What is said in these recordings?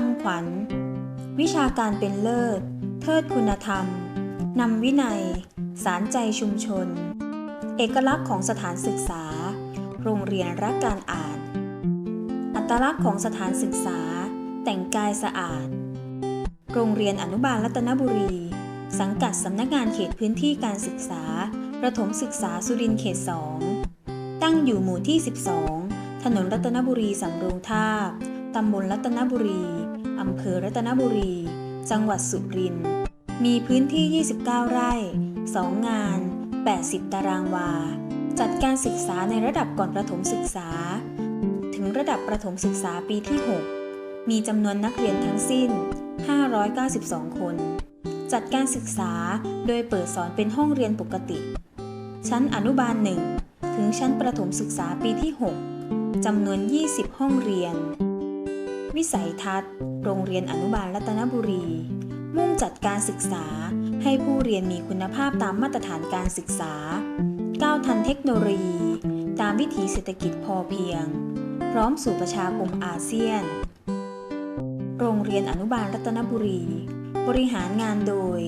คำขวัญ วิชาการเป็นเลิศ เทิดคุณธรรม นำวินัย สารใจชุมชน เอกลักษณ์ของสถานศึกษา โรงเรียนรักการอ่าน อัตลักษณ์ของสถานศึกษา แต่งกายสะอาด โรงเรียนอนุบาลรัตนบุรี สังกัดสำนักงานเขตพื้นที่การศึกษา ประถมศึกษาสุรินทร์เขต 2 ตั้งอยู่หมู่ที่ 12 ถนนรัตนบุรีสำโรงทาบตำบลรัตนบุรี อำเภอรัตนบุรี จังหวัดสุรินทร์ มีพื้นที่ 29 ไร่ 2 งาน 80 ตารางวา จัดการศึกษาในระดับก่อนประถมศึกษา ถึงระดับประถมศึกษาปีที่ 6 มีจำนวนนักเรียนทั้งสิ้น 592 คน จัดการศึกษาโดยเปิดสอนเป็นห้องเรียนปกติ ชั้นอนุบาล1ถึงชั้นประถมศึกษาปีที่ 6จำนวน 20 ห้องเรียน วิสัยทัศน์ โรงเรียนอนุบาลรัตนบุรี มุ่งจัดการศึกษาให้ผู้เรียนมีคุณภาพตามมาตรฐานการศึกษา ก้าวทันเทคโนโลยี ตามวิถีเศรษฐกิจพอเพียง พร้อมสู่ประชาคมอาเซียน โรงเรียนอนุบาลรัตนบุรี บริหารงานโดย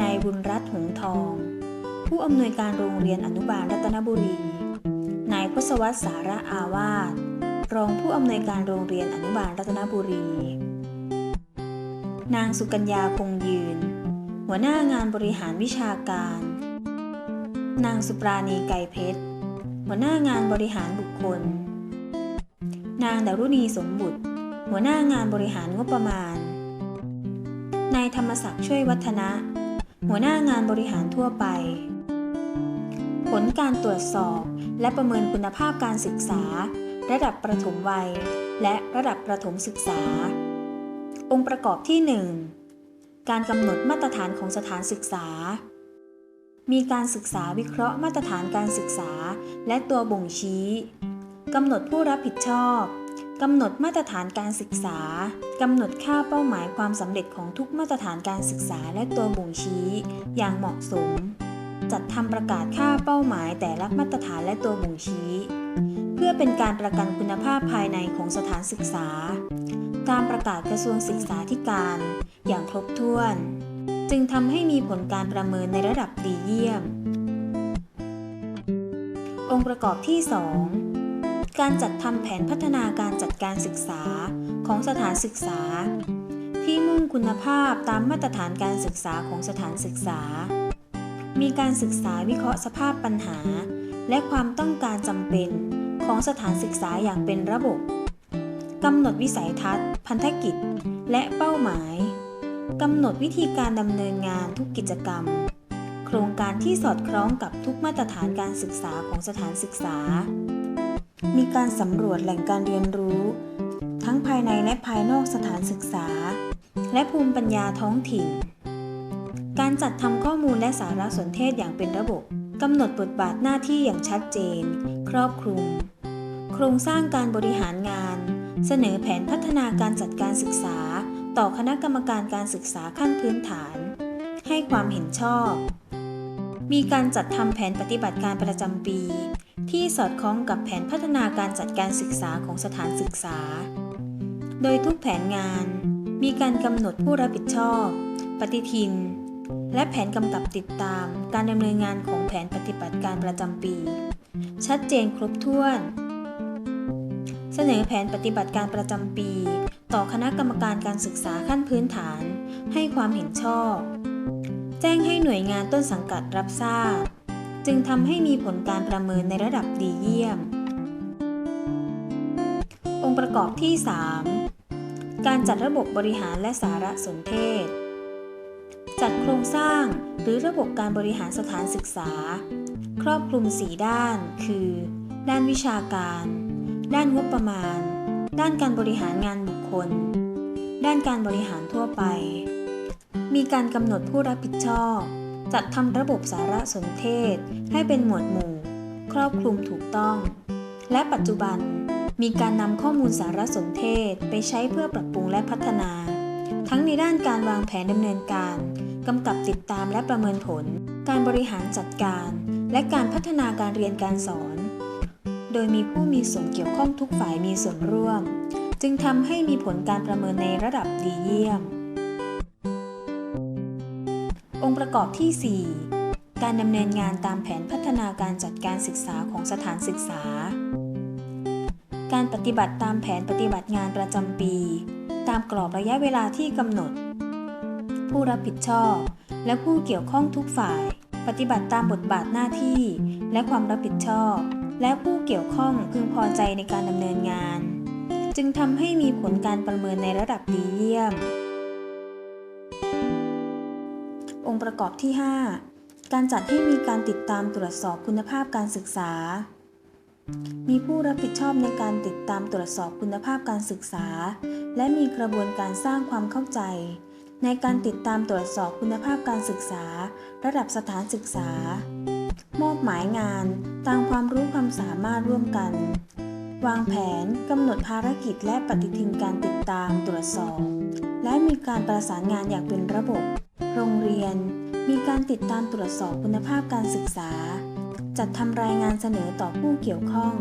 นายบุญรัตน์หงทอง ผู้อำนวยการโรงเรียนอนุบาลรัตนบุรี นายพศวัตสาระอาวาส รองผู้อำนวยการโรงเรียนอนุบาลรัตนบุรี นางสุกัญญาคงยืน หัวหน้างานบริหารวิชาการ นางสุปราณีไก่เพชร หัวหน้างานบริหารบุคคล นางดารุณีสมบุตร หัวหน้างานบริหารงบประมาณ นายธรรมศักดิ์ช่วยวัฒนะ หัวหน้างานบริหารทั่วไป ผลการตรวจสอบและประเมินคุณภาพการศึกษา ระดับประถมวัย และระดับประถมศึกษา องค์ประกอบที่ 1 การกำหนดมาตรฐานของสถานศึกษา มีการศึกษาวิเคราะห์มาตรฐานการศึกษา และตัวบ่งชี้กำหนดผู้รับผิดชอบกำหนดมาตรฐานการศึกษากำหนดค่าเป้าหมายความสำเร็จของทุกมาตรฐานการศึกษาและตัวบ่งชี้ อย่างเหมาะสม จัดทำประกาศค่าเป้าหมายแต่ละมาตรฐานและตัวบ่งชี้ เพื่อเป็นการประกันคุณภาพภายในของสถานศึกษา ตามประกาศกระทรวงศึกษาธิการ อย่างครบถ้วน จึงทำให้มีผลการประเมินในระดับดีเยี่ยม องค์ประกอบที่ 2 การจัดทำแผนพัฒนาการจัดการศึกษาของสถานศึกษา ที่มุ่งคุณภาพตามมาตรฐานการศึกษาของสถานศึกษา มีการศึกษาวิเคราะห์สภาพปัญหา และความต้องการจำเป็น ของสถานศึกษาอย่างเป็นระบบกำหนดวิสัยทัศน์ พันธกิจ และเป้าหมายกำหนดวิธีการดำเนินงานทุกกิจกรรม โครงการที่สอดคล้องกับทุกมาตรฐานการศึกษาของสถานศึกษา มีการสำรวจแหล่งการเรียนรู้ ทั้งภายในและภายนอกสถานศึกษา และภูมิปัญญาท้องถิ่น การจัดทำข้อมูลและสารสนเทศอย่างเป็นระบบกำหนดบทบาทหน้าที่อย่างชัดเจน ครอบคลุม โครงสร้างการบริหารงาน เสนอแผนพัฒนาการจัดการศึกษา ต่อคณะกรรมการการศึกษาขั้นพื้นฐาน ให้ความเห็นชอบ มีการจัดทำแผนปฏิบัติการประจำปี ที่สอดคล้องกับแผนพัฒนาการจัดการศึกษาของสถานศึกษา โดยทุกแผนงาน มีการกำหนดผู้รับผิดชอบ ปฏิทิน และแผนกำกับติดตาม การดำเนินงานของแผนปฏิบัติการประจำปี ชัดเจนครบถ้วน เสนอแผนปฏิบัติการประจำปี ต่อคณะกรรมการการศึกษาขั้นพื้นฐาน ให้ความเห็นชอบ แจ้งให้หน่วยงานต้นสังกัดรับทราบ จึงทำให้มีผลการประเมินในระดับดีเยี่ยม องค์ประกอบที่ 3 การจัดระบบบริหารและสารสนเทศ จัดโครงสร้างหรือระบบการบริหารสถานศึกษา ครอบคลุม 4 ด้าน คือ ด้านวิชาการ ด้านงบประมาณ ด้านการบริหารงานบุคคล ด้านการบริหารทั่วไป มีการกำหนดผู้รับผิดชอบ จัดทำระบบสารสนเทศ ให้เป็นหมวดหมู่ ครอบคลุมถูกต้อง และปัจจุบันมีการนำข้อมูลสารสนเทศไปใช้เพื่อปรับปรุงและพัฒนา ทั้งในด้านการวางแผนดำเนินการกำกับติดตามและประเมินผล การบริหารจัดการ และการพัฒนาการเรียนการสอน โดยมีผู้มีส่วนเกี่ยวข้องทุกฝ่ายมีส่วนร่วม จึงทำให้มีผลการประเมินในระดับดีเยี่ยม องค์ประกอบที่ 4 การดำเนินงานตามแผนพัฒนาการจัดการศึกษาของสถานศึกษา การปฏิบัติตามแผนปฏิบัติงานประจำปี ตามกรอบระยะเวลาที่กำหนด ผู้รับผิดชอบ และผู้เกี่ยวข้องทุกฝ่าย ปฏิบัติตามบทบาทหน้าที่ และความรับผิดชอบ และผู้เกี่ยวข้องพึงพอใจในการดำเนินงาน จึงทำให้มีผลการประเมินในระดับดีเยี่ยม องค์ประกอบที่ 5 การจัดให้มีการติดตามตรวจสอบคุณภาพการศึกษา มีผู้รับผิดชอบในการติดตามตรวจสอบคุณภาพการศึกษา และมีกระบวนการสร้างความเข้าใจ ในการติดตามตรวจสอบคุณภาพการศึกษา ระดับสถานศึกษา มอบหมายงานตามความรู้ความสามารถร่วมกัน วางแผนกำหนดภารกิจและปฏิทินการติดตามตรวจสอบ และมีการประสานงานอย่างเป็นระบบ โรงเรียน มีการติดตามตรวจสอบคุณภาพการศึกษา จัดทำรายงานเสนอต่อผู้เกี่ยวข้อง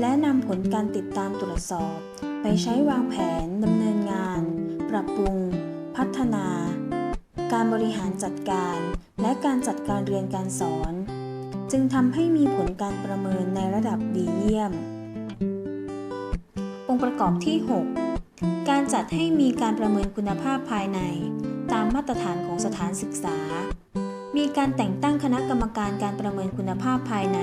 และนำผลการติดตามตรวจสอบ ไปใช้วางแผนดำเนินงาน ปรับปรุง พัฒนา การบริหารจัดการ และการจัดการเรียนการสอน จึงทำให้มีผลการประเมินในระดับดีเยี่ยม องค์ประกอบที่ 6 การจัดให้มีการประเมินคุณภาพภายใน ตามมาตรฐานของสถานศึกษา มีการแต่งตั้งคณะกรรมการการประเมินคุณภาพภายใน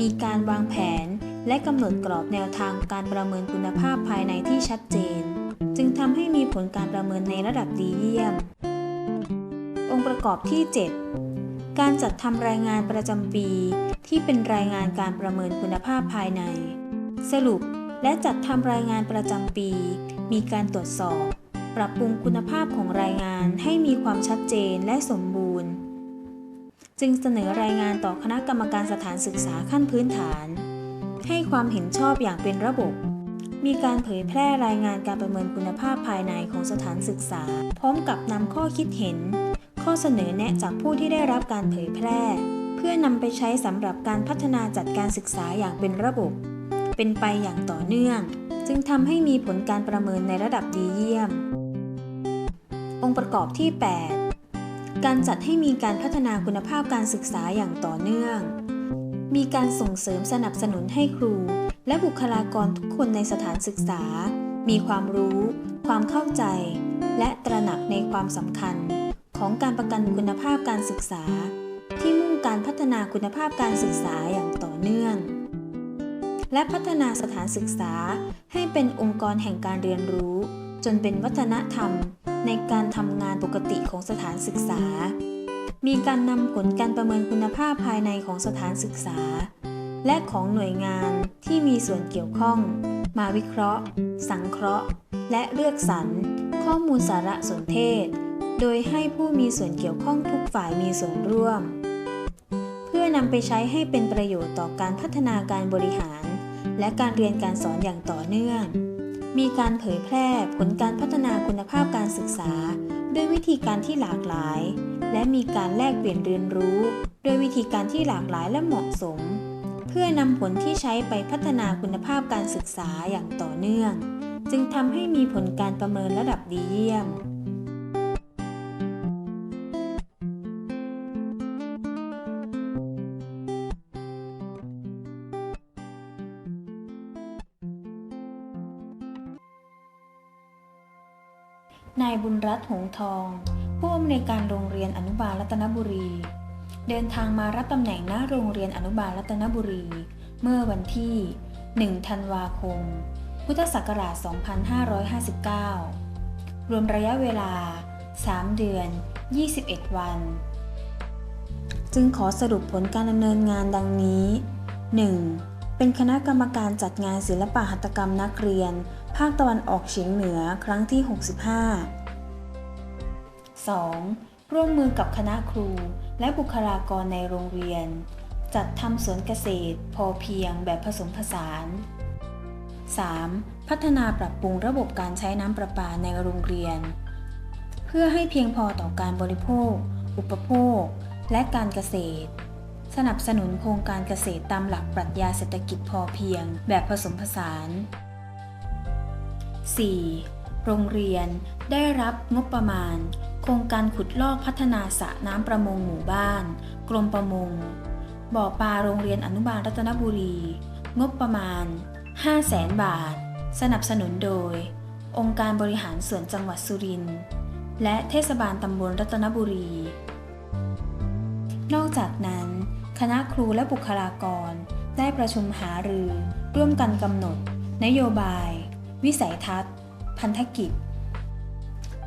มีการวางแผนและกำหนดกรอบแนวทางการประเมินคุณภาพภายในที่ชัดเจน จึงทำให้มีผลการประเมินในระดับดีเยี่ยม องค์ประกอบที่ 7 การจัดทำรายงานประจำปี ที่เป็นรายงานการประเมินคุณภาพภายใน สรุปและจัดทำรายงานประจำปี มีการตรวจสอบ ปรับปรุงคุณภาพของรายงานให้มีความชัดเจนและสมบูรณ์ จึงเสนอรายงานต่อคณะกรรมการสถานศึกษาขั้นพื้นฐาน ให้ความเห็นชอบอย่างเป็นระบบ มีการเผยแพร่รายงานการประเมินคุณภาพภายในของสถานศึกษา พร้อมกับนำข้อคิดเห็น ข้อเสนอแนะจากผู้ที่ได้รับการเผยแพร่ เพื่อนำไปใช้สำหรับการพัฒนาจัดการศึกษาอย่างเป็นระบบ เป็นไปอย่างต่อเนื่อง จึงทำให้มีผลการประเมินในระดับดีเยี่ยม องค์ประกอบที่ 8 การจัดให้มีการพัฒนาคุณภาพการศึกษาอย่างต่อเนื่อง มีการส่งเสริมสนับสนุนให้ครู และบุคลากรทุกคนในสถานศึกษา มีความรู้ ความเข้าใจ และตระหนักในความสำคัญ ของการประกันคุณภาพการศึกษา ที่มุ่งการพัฒนาคุณภาพการศึกษาอย่างต่อเนื่อง และพัฒนาสถานศึกษาให้เป็นองค์กรแห่งการเรียนรู้ จนเป็นวัฒนธรรม ในการทำงานปกติของสถานศึกษา มีการนำผลการประเมินคุณภาพภายในของสถานศึกษา และของหน่วยงานที่มีส่วนเกี่ยวข้อง มาวิเคราะห์ สังเคราะห์ และเลือกสรรข้อมูลสารสนเทศ โดยให้ผู้มีส่วนเกี่ยวข้องทุกฝ่ายมีส่วนร่วม เพื่อนำไปใช้ให้เป็นประโยชน์ต่อการพัฒนาการบริหาร และการเรียนการสอนอย่างต่อเนื่อง มีการเผยแพร่ผลการพัฒนาคุณภาพการศึกษา ด้วยวิธีการที่หลากหลาย และมีการแลกเปลี่ยนเรียนรู้ ด้วยวิธีการที่หลากหลายและเหมาะสม เพื่อนำผลที่ใช้ไปพัฒนาคุณภาพการศึกษาอย่างต่อเนื่อง จึงทำให้มีผลการประเมินระดับดีเยี่ยม นายบุญรัตน์หงทอง ผู้อำนวยการโรงเรียนอนุบาลรัตนบุรี เดินทางมารับตำแหน่งหน้าโรงเรียนอนุบาลรัตนบุรี เมื่อวันที่ 1 ธันวาคม พุทธศักราช 2559 รวมระยะเวลา 3 เดือน 21 วัน จึงขอสรุปผลการดำเนินงานดังนี้ 1. เป็นคณะกรรมการจัดงานศิลปะหัตถกรรมนักเรียน ภาคตะวันออกเฉียงเหนือครั้งที่ 65 2. ร่วมมือกับคณะครูและบุคลากรในโรงเรียน จัดทำสวนเกษตร พอเพียงแบบผสมผสาน 3. พัฒนาปรับปรุงระบบการใช้น้ำประปาในโรงเรียน เพื่อให้เพียงพอต่อการบริโภค อุปโภค และการเกษตร สนับสนุนโครงการเกษตรตามหลักปรัชญาเศรษฐกิจพอเพียงแบบผสมผสาน 4. โรงเรียนได้รับงบประมาณ โครงการขุดลอกพัฒนาสระน้ำประมงหมู่บ้าน กรมประมง บ่อปลาโรงเรียนอนุบาลรัตนบุรี งบประมาณ 500,000บาท สนับสนุนโดย องค์การบริหารส่วนจังหวัดสุรินทร์และเทศบาลตำบลรัตนบุรี นอกจากนั้น คณะครูและบุคลากรได้ประชุมหารือ ร่วมกันกำหนด นโยบาย วิสัยทัศน์ พันธกิจ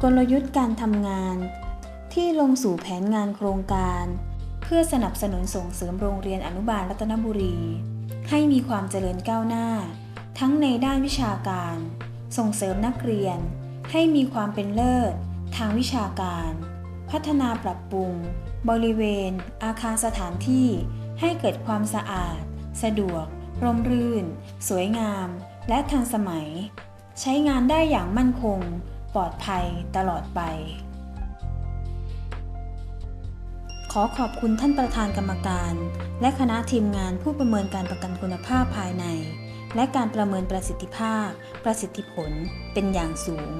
กลยุทธ์การทำงาน ที่ลงสู่แผนงานโครงการ เพื่อสนับสนุนส่งเสริมโรงเรียนอนุบาลรัตนบุรี ให้มีความเจริญก้าวหน้า ทั้งในด้านวิชาการ ส่งเสริมนักเรียน ให้มีความเป็นเลิศ ทางวิชาการ พัฒนาปรับปรุง บริเวณ อาคารสถานที่ ให้เกิดความสะอาด สะดวกร่มรื่น สวยงาม และทันสมัย ใช้งานได้อย่างมั่นคง ปลอดภัยตลอดไป ขอขอบคุณท่านประธานกรรมการ และคณะทีมงานผู้ประเมินการประกันคุณภาพภายใน และการประเมินประสิทธิภาพ ประสิทธิผลเป็นอย่างสูง